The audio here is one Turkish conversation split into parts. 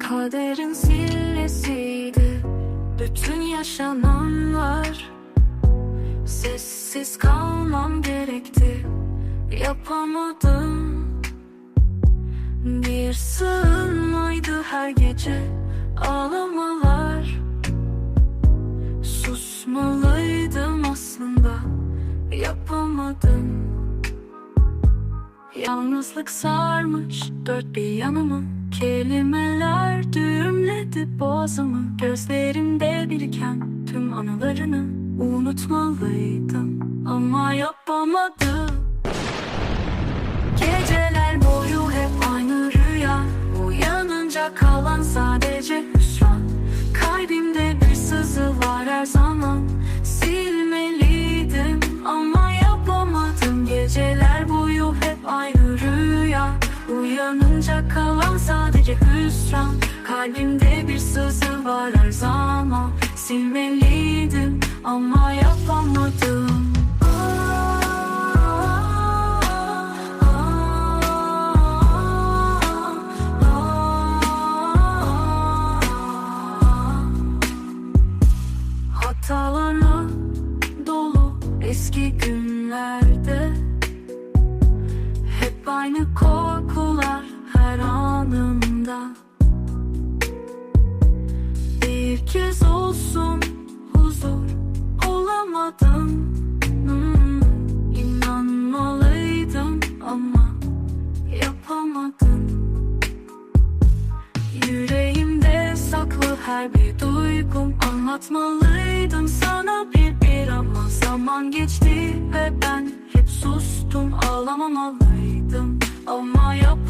Kaderin sillesiydi. Bütün yaşananlar Sessiz kalmam gerekti. Yapamadım. Bir sığınmaydı her gece. Ağlamalar Yapamadım Yalnızlık sarmış dört bir yanımı. Kelimeler düğümledi boğazımı. Gözlerimde biriken tüm anılarını Unutmalıydım. Ama yapamadım. Geceler boyu hep aynı rüya. Uyanınca kalan sadece hüsran. Kalbimde bir sızı var her zaman. Silmeliydim hüsran Kalbimde bir sızı var her zaman. Silmeliydim ama yapamadım. Hatalarla dolu eski günlerde Hep aynı korkular her anımda Bir kez olsun huzur olamadım hmm, İnanmalıydım ama yapamadım. Yüreğimde saklı her bir duygum Anlatmalıydım sana bir bir ama Zaman geçti ve ben hep sustum Ağlamamalıydım ama yapamadım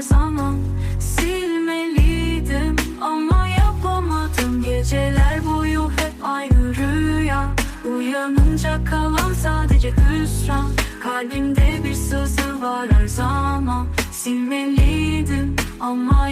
her zaman Silmeliydim ama yapamadım. Geceler boyu hep aynı rüya. Uyanınca kalan sadece hüsran. Kalbimde bir sızı var her zaman. Silmeliydim ama